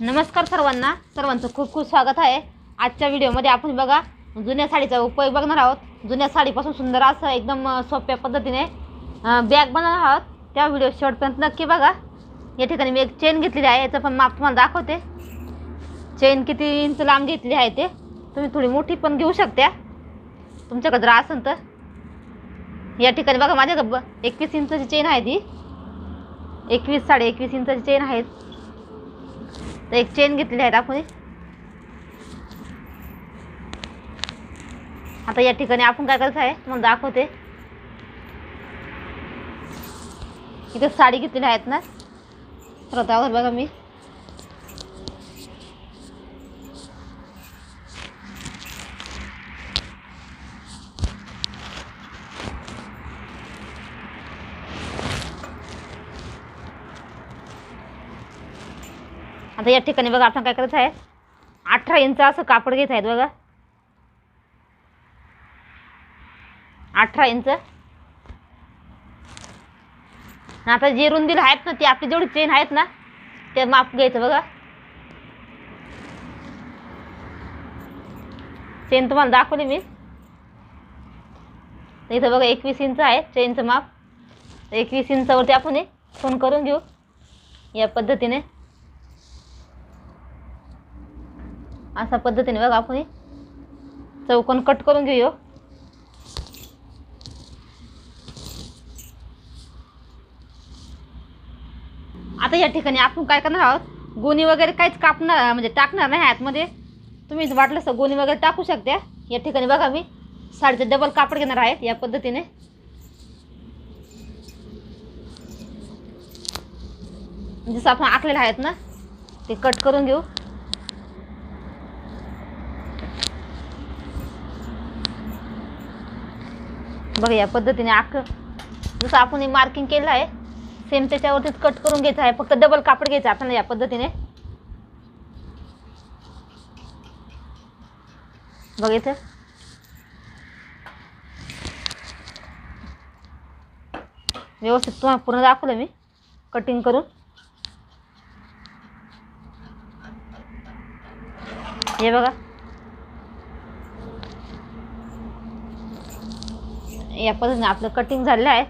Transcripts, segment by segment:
नमस्कार सर्वांना. सर्वांचं खूप खूप स्वागत आहे. आजच्या व्हिडिओमध्ये आपण बघा जुन्या साडीचा उपयोग बघणार आहोत. जुन्या साडीपासून सुंदर असं एकदम सोप्या पद्धतीने बॅग बनवणार आहोत. त्या व्हिडिओ शेवटपर्यंत नक्की बघा. या ठिकाणी मी एक चेन घेतलेली आहे. याचं पण माप तुम्हाला दाखवते. चेन किती इंच लांब घेतली आहे ते. तुम्ही थोडी मोठी पण घेऊ शकता. तुमच्याकडे जर असेल तर. या ठिकाणी बघा माझ्याकडे एकवीस इंचाची चेन आहे ती. एकवीस साडे एकवीस इंचाची चेन आहेत. तर एक चेन घेतलेली आहे आपण आता या ठिकाणी आपण काय करायचं आहे मग दाखवते. इथे साडी घेतलेली आहेत ना. तर त्यावर बघा मी. आता या ठिकाणी बघा आपण काय करायचं आहे अठरा इंच असं कापड घेत आहेत बघा. अठरा इंच. आता जे रुंदील आहेत ना ती आपली जेवढी चेन आहेत ना ते माप घ्यायचं बघा. चेन तुम्हाला दाखवली मी. इथं बघा एकवीस इंच आहे चेनचं माप. एकवीस इंचावरती आपण हे फोन करून घेऊ. या पद्धतीने. अशा पद्धतीने बघा आपण हे चौकोन कट करून घेऊ. आता या ठिकाणी आपण काय करणार आहोत? गोणी वगैरे काहीच कापणार म्हणजे टाकणार नाही आतमध्ये. तुम्ही वाटलं तर गोणी वगैरे टाकू शकता. या ठिकाणी बघा मी साडीचं डबल कापड घेणार आहेत या पद्धतीने. जसं आपण आखलेलं आहेत ना ते कट करून घेऊ. बघा या पद्धतीने आख जसं आपण मार्किंग केलं आहे सेम त्याच्यावरतीच कट करून घ्यायचं आहे. फक्त डबल कापड घ्यायचं आपण आपल्याला या पद्धतीने. बघ इथं. व्यवस्थित तुम्हाला पूर्ण दाखवलं मी कटिंग करून. हे बघा. या पद्धतीने आपलं कटिंग झालेलं आहे.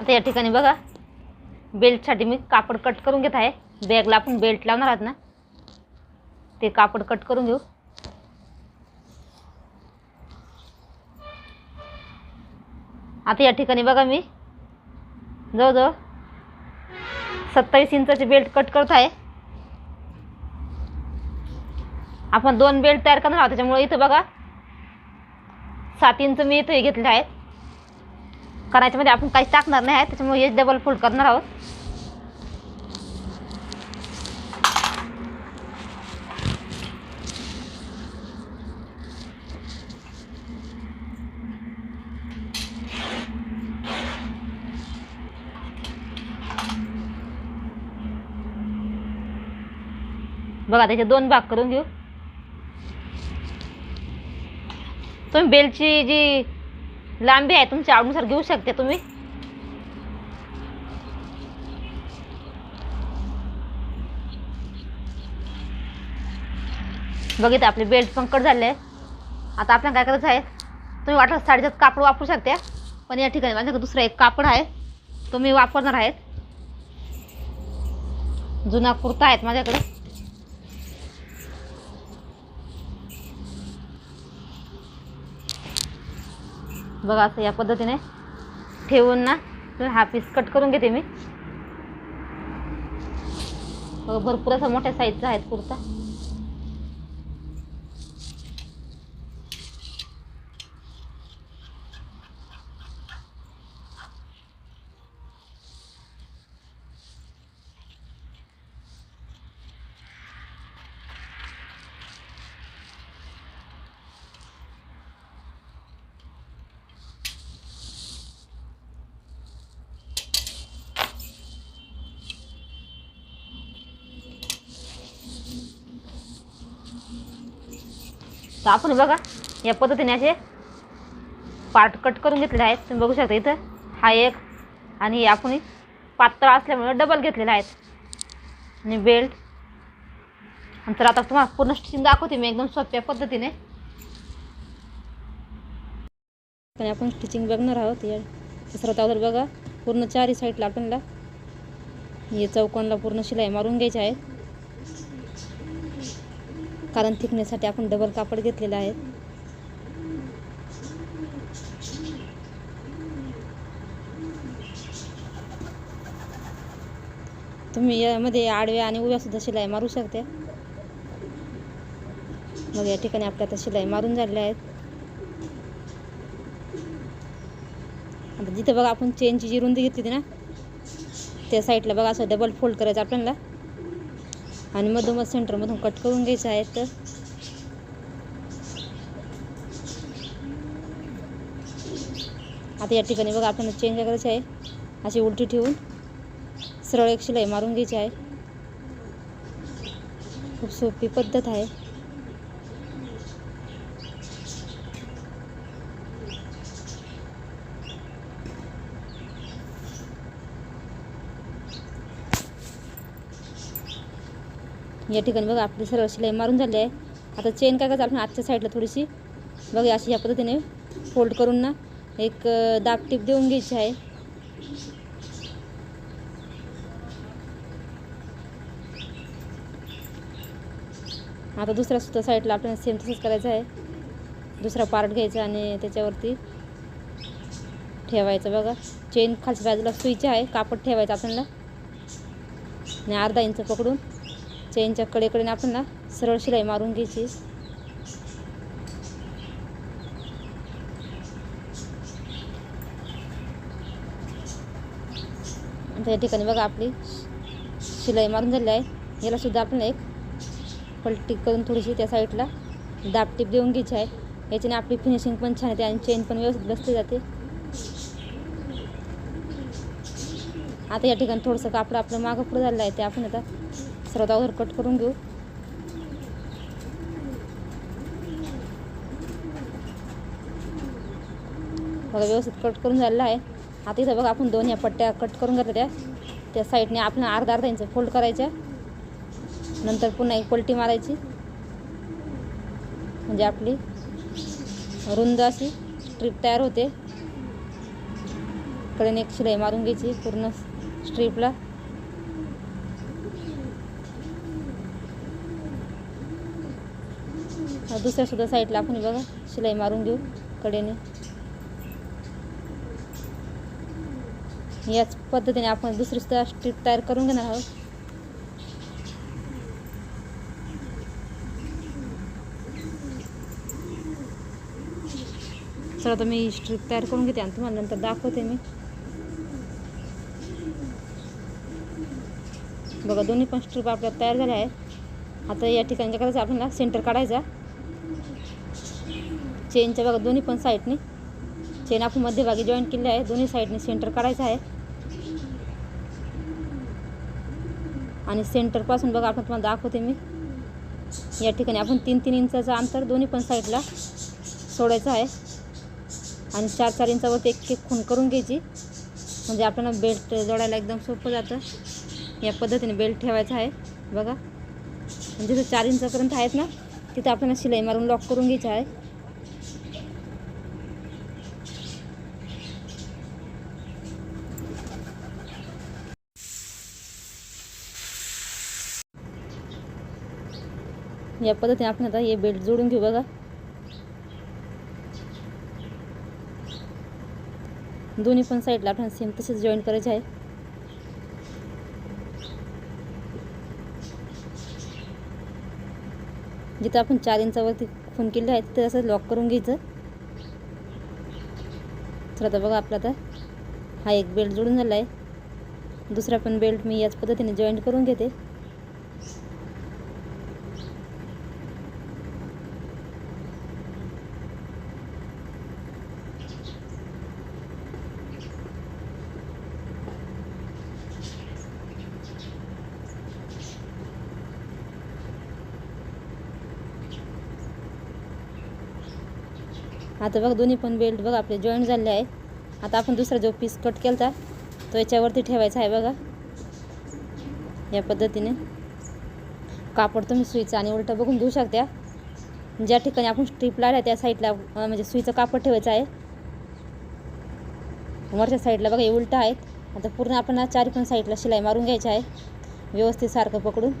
आता या ठिकाणी बघा बेल्टसाठी मी कापड कट करून घेत आहे. बॅगला आपण बेल्ट लावणार आहात ना ते कापड कट करून घेऊ. आता या ठिकाणी बघा मी जवळजवळ सत्तावीस इंचाची बेल्ट कट करत आहे. आपण दोन बेल्ट तयार करणार आहोत त्याच्यामुळे इथं बघा. सात इंच मी इथं हे घेतले आहेत. करायच्यामध्ये आपण काहीच टाकणार नाही आहे त्याच्यामुळे हेच डबल फोल्ड करणार आहोत. बघा त्याचे दोन भाग करून घेऊ. तुम्ही बेलची जी लांबी आहे तुमच्या आवडीनुसार घेऊ शकते तुम्ही. बघित आपले बेल्ट पण कट झाले आता आपल्याला काय करायचं आहे तुम्ही वाटलं साडीचं कापड वापरू शकते पण या ठिकाणी माझ्याकडे दुसरं एक कापड आहे तो मी वापरणार आहेत जुना कुर्ता आहेत माझ्याकडे. बघा असं या पद्धतीने ठेवून ना हा पीस कट करून घेते मी. भरपूर असा मोठ्या साईजचा आहेत कुर्ता. तर आपण बघा या पद्धतीने असे पार्ट कट करून घेतलेले आहेत. तुम्ही बघू शकता इथं हा एक आणि आपण पातळ असल्यामुळे डबल घेतलेले आहेत. आणि बेल्ट नंतर आता तुम्हाला पूर्ण स्टिचिंग दाखवते मी एकदम सोप्या पद्धतीने. पण आपण स्टिचिंग बघणार आहोत. या सर्वात अगोदर बघा पूर्ण चारही साईडला आपल्याला हे चौकोनला पूर्ण शिलाई मारून घ्यायची आहे. कारण थिकनेससाठी आपण डबल कापड घेतलेलं आहे. तुम्ही यामध्ये आडव्या आणि उभ्या सुद्धा शिलाई मारू शकते. मग या ठिकाणी आपल्या आता शिलाई मारून झालेल्या आहेत. आता जिथं बघा आपण चेनची जी रुंदी घेतली होती ना त्या साईडला बघा असं डबल फोल्ड करायचं आपल्याला. आणि मधोमध सेंटरमधून कट करून घ्यायचं आहे तर. आता या ठिकाणी बघा आपण चेंज करायचं आहे. अशी उलटी ठेवून सरळ एक शिलाई मारून घ्यायची आहे. खूप सोपी पद्धत आहे. या ठिकाणी बघा आपली सरळ शिलाई मारून झाली आहे. आता चेन काय करायचं? आपण आजच्या साईडला थोडीशी बघा अशी या पद्धतीने फोल्ड करून ना एक दाब टीप देऊन घ्यायची आहे. आता दुसऱ्या सुद्धा साईडला आपल्याला सेम तसंच करायचं आहे. दुसरा पार्ट घ्यायचा आणि त्याच्यावरती ठेवायचं बघा. चेन खालच्या बाजूला सुईची आहे कापड ठेवायचं आपल्याला. आणि अर्धा इंच पकडून चेनच्या कडेकडे ना सरळ शिलाई मारून घ्यायची. आता या ठिकाणी बघा आपली शिलाई मारून झाली आहे. याला सुद्धा एक पलटी करून थोडीशी त्या साईडला दाब टीप देऊन घ्यायची आहे. याच्याने आपली फिनिशिंग पण छान येते आणि चेन पण व्यवस्थित बसली जाते. आता या ठिकाणी थोडंसं कापड आपलं मागं पुढं झालेलं आहे ते आपण आता सर्वात अगोदर कट करून घेऊ. बघा व्यवस्थित कट करून झालेला आहे. आता इथं बघा आपण दोन या पट्ट्या कट करून घेतल्या त्या. त्या साईडने आपण अर्धा अर्धा इंच फोल्ड करायच्या नंतर पुन्हा एक पलटी मारायची. म्हणजे आपली रुंद अशी स्ट्रीप तयार होते. इकडे एक शिलाई मारून घ्यायची पूर्ण स्ट्रीपला दुसऱ्या सुद्धा साईडला आपण बघा. शिलाई मारून घेऊ कडेने. याच पद्धतीने आपण दुसरी सुद्धा स्ट्रीप तयार करून घेणार आहोत. चला आता मी स्ट्रीप तयार करून घेते आणि तुम्हाला नंतर दाखवते मी. बघा दोन्ही पण स्ट्रीप आपल्या तयार झाल्या आहेत. आता या ठिकाणी काय करायचं आपल्याला सेंटर काढायचा चेनच्या बघा दोन्ही पण साईडने. चेन आपण मध्यभागी जॉईंट केले आहे. दोन्ही साईडने सेंटर काढायचं आहे. आणि सेंटरपासून बघा आपण तुम्हाला दाखवते मी. या ठिकाणी आपण तीन तीन इंचाचं अंतर दोन्ही पण साईडला सोडायचं आहे. आणि चार चार इंचावरती एक एक खून करून घ्यायची. म्हणजे आपल्याला बेल्ट जोडायला एकदम सोपं जातं. या पद्धतीने बेल्ट ठेवायचा आहे. बघा. म्हणजे जिथं चार इंचापर्यंत आहेत ना तिथं आपल्याला शिलाई मारून लॉक करून घ्यायचं आहे. या पद्धतीने आपण आता हे बेल्ट जोडून घेऊ बघा. दोन्ही पण साईडला आपण सेम तसेच जॉईन करायचे आहे. जिथं आपण चार इंचावरती खून केलं आहे तिथे असं लॉक करून घ्यायचं. तर आता बघा आपला आता हा एक बेल्ट जोडून झाला आहे. दुसरा पण बेल्ट मी याच पद्धतीने जॉईंट करून घेते. आता बघा दोन्ही पण बेल्ट बघा आपले जॉईंट झाले आहे आता आपण दुसरा जो पीस कट केला तो याच्यावरती ठेवायचा आहे बघा. या पद्धतीने. कापड तुम्ही सुईचं आणि उलटं बघून घेऊ शकता. ज्या ठिकाणी आपण स्ट्रीप लावल्या त्या साईडला म्हणजे सुईचं कापड ठेवायचं आहे. वरच्या साईडला बघा हे उलटं आहेत. आता पूर्ण आपण चारी पण साईडला शिलाई मारून घ्यायची आहे. व्यवस्थित सारखं पकडून.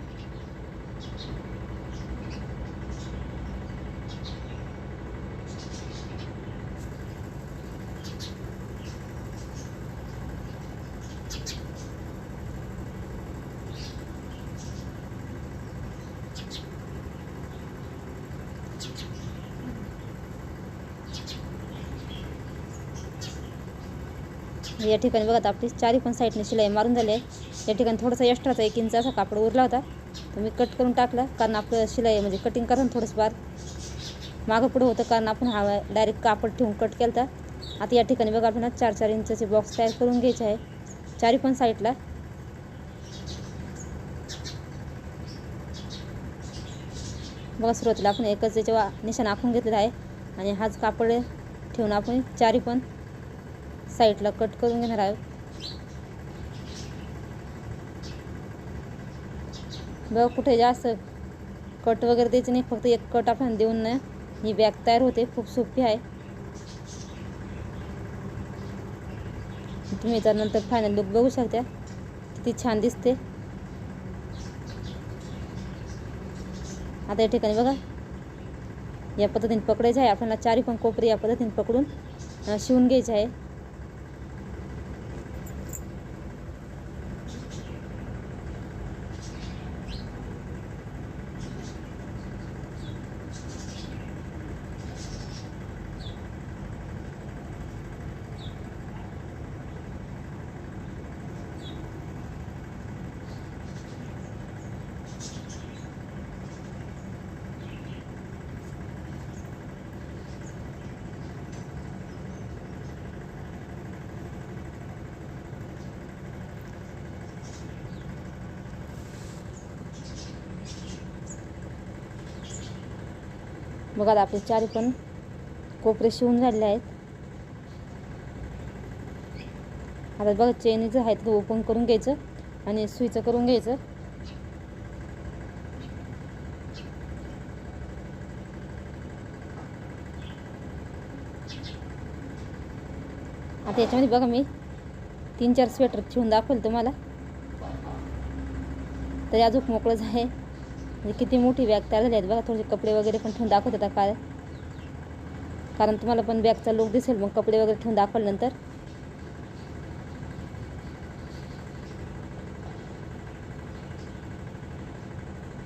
या ठिकाणी बघा आपली चारी पण साईडने शिलाई मारून झाली आहे. या ठिकाणी थोडासा एक्स्ट्राचा एक इंच असा कापड उरला होता. तो मी कट करून टाकला कारण आपलं शिलाई म्हणजे कटिंग करताना थोडंसं बार मागं पुढं होतं कारण आपण हा डायरेक्ट कापड ठेवून कट केला आता या ठिकाणी बघा आपण चार चार इंचाचे बॉक्स तयार करून घ्यायचे आहे. चारी पण साईडला बघा सुरुवातीला आपण एकच याच्या निशाण आखून घेतलेला आहे आणि हाच कापड ठेवून आपण चारी पण साईडला कट करून घेणार आहोत. बघा कुठे जास्त कट वगैरे द्यायचं नाही फक्त एक कट आपण देऊन ही बॅग तयार होते खूप सोपी आहे. तुम्ही त्यानंतर फायनल लुक बघू शकता किती छान दिसते. आता या ठिकाणी बघा. या पद्धतीने पकडायचं आहे. आपल्याला चारी पण कोपरी या पद्धतीने पकडून शिवून घ्यायचे आहे. बघा आपले चारी पण कोपरे शिवून झालेले आहेत. आता बघा चेनीचं आहे ते ओपन करून घ्यायचं आणि सुईचं करून घ्यायचं. आता याच्यामध्ये बघा मी तीन चार स्वेटर शिवून दाखवलं तुम्हाला. तरी अजून मोकळंच आहे. म्हणजे किती मोठी बॅग तयार झाली आहेत बघा थोडेसे कपडे वगैरे पण ठेवून दाखवत होता काय कारण तुम्हाला पण बॅगचा लुक दिसेल मग कपडे वगैरे ठेवून दाखवल्यानंतर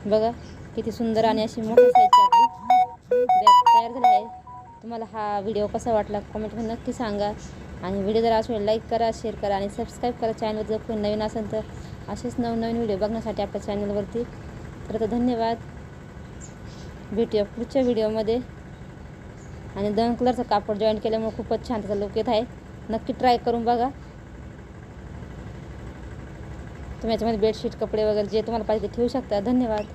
बघा किती सुंदर आणि अशी मोठी साईजची आपली बॅग तयार झाली आहे. तुम्हाला हा व्हिडिओ कसा वाटला कमेंटमध्ये नक्की सांगा. आणि व्हिडिओ जर असेल लाईक करा शेअर करा आणि सबस्क्राईब करा चॅनल जर कोणी नवीन असेल तर असेच नवनवीन व्हिडिओ बघण्यासाठी आपल्या चॅनलवरती तर धन्यवाद. भेटूया पुढच्या व्हिडिओमध्ये. आणि दोन कलरचं कापड जॉईन केल्यामुळे खूपच छान त्याचा लुक येत आहे. नक्की ट्राय करून बघा. तुम्ही याच्यामध्ये बेडशीट कपडे वगैरे जे तुम्हाला पाहिजे ते ठेवू शकता. धन्यवाद.